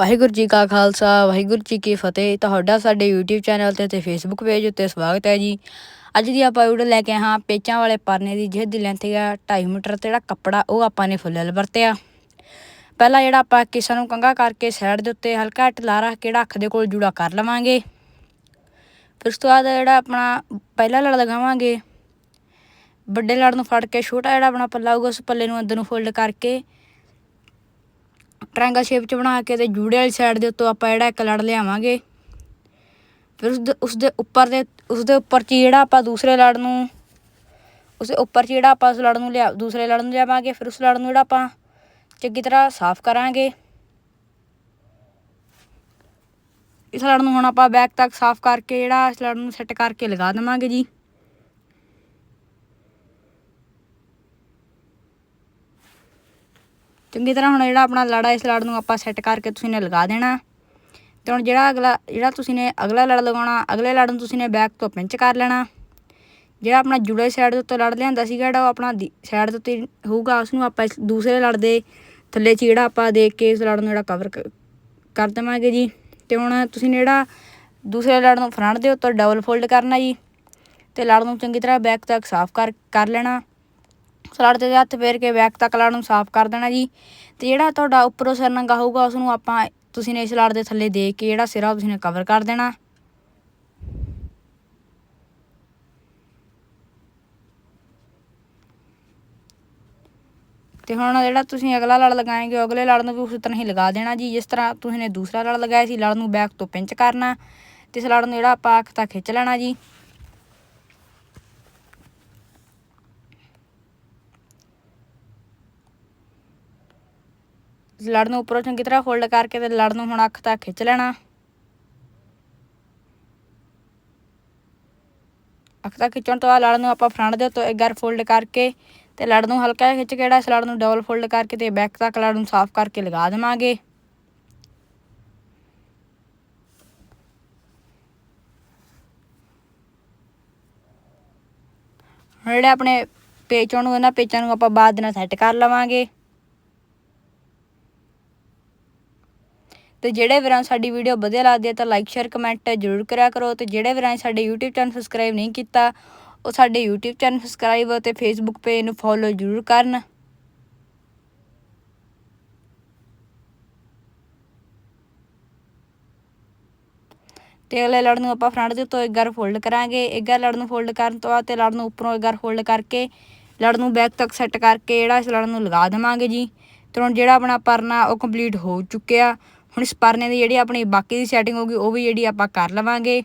ਵਾਹਿਗੁਰੂ ਜੀ ਕਾ ਖਾਲਸਾ, ਵਾਹਿਗੁਰੂ ਜੀ ਕੀ ਫਤਿਹ। ਤੁਹਾਡਾ ਸਾਡੇ YouTube ਚੈਨਲ ਤੇ ਤੇ Facebook ਪੇਜ ਉੱਤੇ ਸਵਾਗਤ ਹੈ ਜੀ। ਅੱਜ ਦੀ ਆਪਾਂ ਵੀਡੀਓ ਲੈ ਕੇ ਹਾਂ ਪੇਚਾਂ ਵਾਲੇ ਪਰਨੇ ਦੀ, ਜਿਹਦੀ ਲੈਂਥ ਹੈ 2.5 ਮੀਟਰ ਤੇ ਜਿਹੜਾ ਕੱਪੜਾ ਉਹ ਆਪਾਂ ਨੇ ਫੁੱਲ ਵਰਤਿਆ। ਪਹਿਲਾਂ ਜਿਹੜਾ ਆਪਾਂ ਕਿਸਾਂ ਨੂੰ ਕੰਗਾ ਕਰਕੇ ਸਾਈਡ ਦੇ ਉੱਤੇ ਹਲਕਾ ਢਿਲਾ ਰੱਖ ਕੇ ਅੱਖ ਦੇ ਕੋਲ ਜੂੜਾ ਕਰ ਲਵਾਂਗੇ। ਫਿਰ ਉਸ ਤੋਂ ਬਾਅਦ ਜਿਹੜਾ ਆਪਣਾ ਪਹਿਲਾ ਲੜ ਲਗਾਵਾਂਗੇ। ਵੱਡੇ ਲੜ ਨੂੰ ਫੜ ਕੇ ਛੋਟਾ ਜਿਹੜਾ ਆਪਣਾ ਪੱਲਾ ਹੋਊਗਾ ਉਸ ਪੱਲੇ ਨੂੰ ਅੰਦਰ ਨੂੰ ਫੋਲਡ ਕਰਕੇ ਟ੍ਰਾਇੰਗਲ ਸ਼ੇਪ ਚ ਬਣਾ ਕੇ ਤੇ ਜੂੜੇ ਵਾਲੀ ਸਾਈਡ ਦੇ ਉੱਤੋਂ ਆਪਾਂ ਜਿਹੜਾ ਇੱਕ ਲੜ ਲਿਆਵਾਂਗੇ। ਫਿਰ ਉਸ ਉਸ ਦੇ ਉੱਪਰ ਦੇ ਉਸ ਦੇ ਉੱਪਰ ਚ ਜਿਹੜਾ ਆਪਾਂ ਦੂਸਰੇ ਲੜ ਨੂੰ ਉਸ ਉੱਪਰ ਚ ਜਿਹੜਾ ਆਪਾਂ ਉਸ ਲੜ ਨੂੰ ਲਿਆ, ਦੂਸਰੇ ਲੜ ਨੂੰ ਲਿਆਵਾਂਗੇ, ਫਿਰ ਉਸ ਲੜ ਨੂੰ ਜਿਹੜਾ ਆਪਾਂ ਚੰਗੀ ਤਰ੍ਹਾਂ ਸਾਫ਼ ਕਰਾਂਗੇ। ਇਸ ਲੜ ਨੂੰ ਹੁਣ ਆਪਾਂ ਬੈਕ ਤੱਕ ਸਾਫ਼ ਕਰਕੇ ਜਿਹੜਾ ਇਸ ਲੜ ਨੂੰ ਸੈੱਟ ਕਰਕੇ ਲਗਾ ਦੇਵਾਂਗੇ ਜੀ। ਚੰਗੀ ਤਰ੍ਹਾਂ ਹੁਣ ਜਿਹੜਾ ਆਪਣਾ ਲੜਾ ਇਸ ਲੜ ਨੂੰ ਆਪਾਂ ਸੈੱਟ ਕਰਕੇ ਤੁਸੀਂ ਨੇ ਲਗਾ ਦੇਣਾ। ਤੇ ਹੁਣ ਜਿਹੜਾ ਅਗਲਾ, ਜਿਹੜਾ ਤੁਸੀਂ ਨੇ ਅਗਲਾ ਲੜ ਲਗਾਉਣਾ ਅਗਲੇ ਲੜ ਨੂੰ ਤੁਸੀਂ ਨੇ ਬੈਕ ਤੋਂ ਪਿੰਚ ਕਰ ਲੈਣਾ। ਜਿਹੜਾ ਆਪਣਾ ਜੁੜੇ ਸਾਈਡ ਦੇ ਉੱਤੇ ਲੜ ਲਿਆਂਦਾ ਸੀਗਾ, ਜਿਹੜਾ ਉਹ ਆਪਣਾ ਸਾਈਡ ਦੇ ਉੱਤੇ ਹੋਊਗਾ ਉਸ ਨੂੰ ਆਪਾਂ ਦੂਸਰੇ ਲੜ ਦੇ ਥੱਲੇ ਚ ਜਿਹੜਾ ਆਪਾਂ ਦੇਖ ਕੇ ਇਸ ਲੜ ਨੂੰ ਜਿਹੜਾ ਕਵਰ ਕਰ ਦੇਵਾਂਗੇ ਜੀ। ਤੇ ਹੁਣ ਤੁਸੀਂ ਨੇ ਜਿਹੜਾ ਦੂਸਰੇ ਲੜ ਨੂੰ ਫਰੰਟ ਦੇ ਉੱਤੇ ਡਬਲ ਫੋਲਡ ਕਰਨਾ ਜੀ। ਤੇ ਲੜ ਨੂੰ ਚੰਗੀ ਤਰ੍ਹਾਂ ਬੈਕ ਤੱਕ ਸਾਫ਼ ਕਰ ਕਰ ਲੈਣਾ। ਸਲਾੜ ਤੇ ਹੱਥ ਫੇਰ ਕੇ ਬੈਕ ਤੱਕ ਲੜ ਨੂੰ ਸਾਫ਼ ਕਰ ਦੇਣਾ ਜੀ। ਤੇ ਜਿਹੜਾ ਤੁਹਾਡਾ ਉੱਪਰੋਂ ਸਿਰ ਨੰਗਾ ਹੋਊਗਾ ਉਸ ਨੂੰ ਆਪਾਂ ਤੁਸੀਂ ਨੇ ਇਸ ਲੜ ਦੇ ਥੱਲੇ ਦੇ ਕੇ ਜਿਹੜਾ ਸਿਰਾ ਤੁਸੀਂ ਨੇ ਕਵਰ ਕਰ ਦੇਣਾ। ਤੇ ਹੁਣ ਜਿਹੜਾ ਤੁਸੀਂ ਅਗਲਾ ਲੜ ਲਗਾਏਗੇ ਅਗਲੇ ਲੜ ਨੂੰ ਵੀ ਉਸੇ ਤਰ੍ਹਾਂ ਹੀ ਲਗਾ ਦੇਣਾ ਜੀ। ਜਿਸ ਤਰ੍ਹਾਂ ਤੁਸੀਂ ਨੇ ਦੂਸਰਾ ਲੜ ਲਗਾਇਆ ਸੀ, ਲੜ ਨੂੰ ਬੈਕ ਤੋਂ ਪਿੰਚ ਕਰਨਾ। ਤੇ ਇਸ ਲੜ ਨੂੰ ਜਿਹੜਾ ਆਪਾਂ ਅੱਖ ਤੱਕ ਖਿੱਚ ਲੈਣਾ ਜੀ। ਲੜ ਨੂੰ ਉੱਪਰੋਂ ਚੰਗੀ ਤਰ੍ਹਾਂ ਫੋਲਡ ਕਰਕੇ ਤੇ ਲੜ ਨੂੰ ਹੁਣ ਅੱਖ ਤੱਕ ਖਿੱਚ ਲੈਣਾ। ਅੱਖ ਤੱਕ ਖਿੱਚਣ ਤੋਂ ਬਾਅਦ ਲੜ ਨੂੰ ਆਪਾਂ ਫਰੰਟ ਦੇ ਉੱਤੇ ਇੱਕ ਵਾਰ ਫੋਲਡ ਕਰਕੇ ਤੇ ਲੜ ਨੂੰ ਹਲਕਾ ਜਿਹਾ ਖਿੱਚ ਕੇ ਜਿਹੜਾ ਇਸ ਲੜ ਨੂੰ ਡਬਲ ਫੋਲਡ ਕਰਕੇ ਤੇ ਬੈਕ ਤੱਕ ਲੜ ਨੂੰ ਸਾਫ਼ ਕਰਕੇ ਲਗਾ ਦੇਵਾਂਗੇ। ਹੁਣ ਜਿਹੜੇ ਆਪਣੇ ਪੇਚਾਂ ਨੂੰ ਇਹਨਾਂ ਪੇਚਾਂ ਨੂੰ ਆਪਾਂ ਬਾਅਦ ਨਾਲ ਸੈੱਟ ਕਰ ਲਵਾਂਗੇ। ਤੇ ਜਿਹੜੇ ਵੀਰਾਂ ਸਾਡੀ ਵੀਡੀਓ ਵਧੀਆ ਲੱਗਦੀ ਹੈ ਤਾਂ ਲਾਈਕ ਸ਼ੇਅਰ ਕਮੈਂਟ ਜ਼ਰੂਰ ਕਰਿਆ ਕਰੋ ਤੇ ਜਿਹੜੇ ਵੀਰਾਂ ਸਾਡੇ YouTube ਚੈਨਲ ਸਬਸਕ੍ਰਾਈਬ ਨਹੀਂ ਕੀਤਾ, ਉਹ ਸਾਡੇ YouTube ਚੈਨਲ ਸਬਸਕ੍ਰਾਈਬ ਤੇ Facebook ਪੇਜ ਨੂੰ ਫੋਲੋ ਜ਼ਰੂਰ ਕਰਨ। ਤੇ ਅਗਲੇ ਲੜ ਨੂੰ ਆਪਾਂ ਫਰੰਟ ਦੇ ਉੱਤੋਂ ਇੱਕ ਵਾਰ ਫੋਲਡ ਕਰਾਂਗੇ। ਇੱਕ ਵਾਰ ਲੜ ਨੂੰ ਫੋਲਡ ਕਰਨ ਤੋਂ ਬਾਅਦ ਤੇ ਲੜ ਨੂੰ ਉੱਪਰੋਂ ਇੱਕ ਵਾਰ ਫੋਲਡ ਕਰਕੇ, ਲੜ ਨੂੰ ਬੈਕ ਤੱਕ ਸੈੱਟ ਕਰਕੇ ਜਿਹੜਾ ਇਸ ਲੜ ਨੂੰ ਲਗਾ ਦੇਵਾਂਗੇ ਜੀ। ਤੇ ਹੁਣ ਜਿਹੜਾ ਆਪਣਾ ਪਰਨਾ ਉਹ ਕੰਪਲੀਟ ਹੋ ਚੁੱਕਿਆ। ਹੁਣ ਇਸ ਪਰਨੇ ਦੀ ਜਿਹੜੀ ਆਪਣੀ ਬਾਕੀ ਦੀ ਸੈਟਿੰਗ ਹੋਗੀ ਉਹ ਵੀ ਜਿਹੜੀ ਆਪਾਂ ਕਰ ਲਵਾਂਗੇ।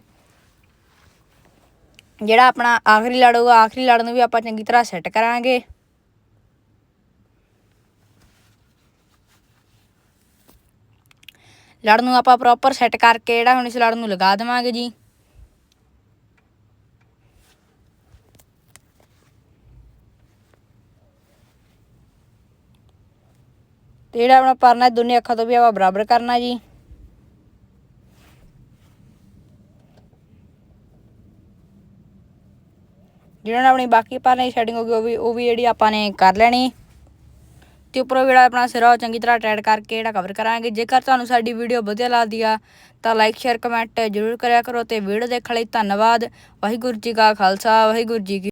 ਜਿਹੜਾ ਆਪਣਾ ਆਖਰੀ ਲੜ ਹੋਊਗਾ, ਆਖਰੀ ਲੜ ਨੂੰ ਵੀ ਆਪਾਂ ਚੰਗੀ ਤਰ੍ਹਾਂ ਸੈੱਟ ਕਰਾਂਗੇ। ਲੜ ਨੂੰ ਆਪਾਂ ਪ੍ਰੋਪਰ ਸੈੱਟ ਕਰਕੇ ਜਿਹੜਾ ਹੁਣ ਇਸ ਲੜ ਨੂੰ ਲਗਾ ਦੇਵਾਂਗੇ ਜੀ। ਤੇ ਜਿਹੜਾ ਆਪਣਾ ਪਰਨਾ ਦੋਨੇ ਅੱਖਾਂ ਤੋਂ ਵੀ ਆਪਾਂ ਬਰਾਬਰ ਕਰਨਾ ਜੀ। ਜਿਹੜਾ ਆਪਣੀ ਬਾਕੀ ਪਰਨੇ ਦੀ ਸੈਟਿੰਗ ਹੋਗੀ ਉਹ ਵੀ ਉਹ ਵੀ ਜਿਹੜੀ ਆਪਾਂ ਨੇ ਕਰ ਲੈਣੀ। ਤੇ ਉੱਪਰੋਂ ਜਿਹੜਾ ਆਪਣਾ ਸਿਰਾ ਉਹ ਚੰਗੀ ਤਰ੍ਹਾਂ ਟੈਡ ਕਰਕੇ ਜਿਹੜਾ ਕਵਰ ਕਰਾਂਗੇ। ਜੇਕਰ ਤੁਹਾਨੂੰ ਸਾਡੀ ਵੀਡੀਓ ਵਧੀਆ ਲੱਗਦੀ ਆ, ਤਾਂ ਲਾਈਕ ਸ਼ੇਅਰ ਕਮੈਂਟ ਜ਼ਰੂਰ ਕਰਿਆ ਕਰੋ ਤੇ ਵੀਡੀਓ ਦੇਖਣ ਲਈ ਧੰਨਵਾਦ। ਵਾਹਿਗੁਰੂ ਜੀ ਕਾ ਖਾਲਸਾ, ਵਾਹਿਗੁਰੂ ਜੀ ਕੀ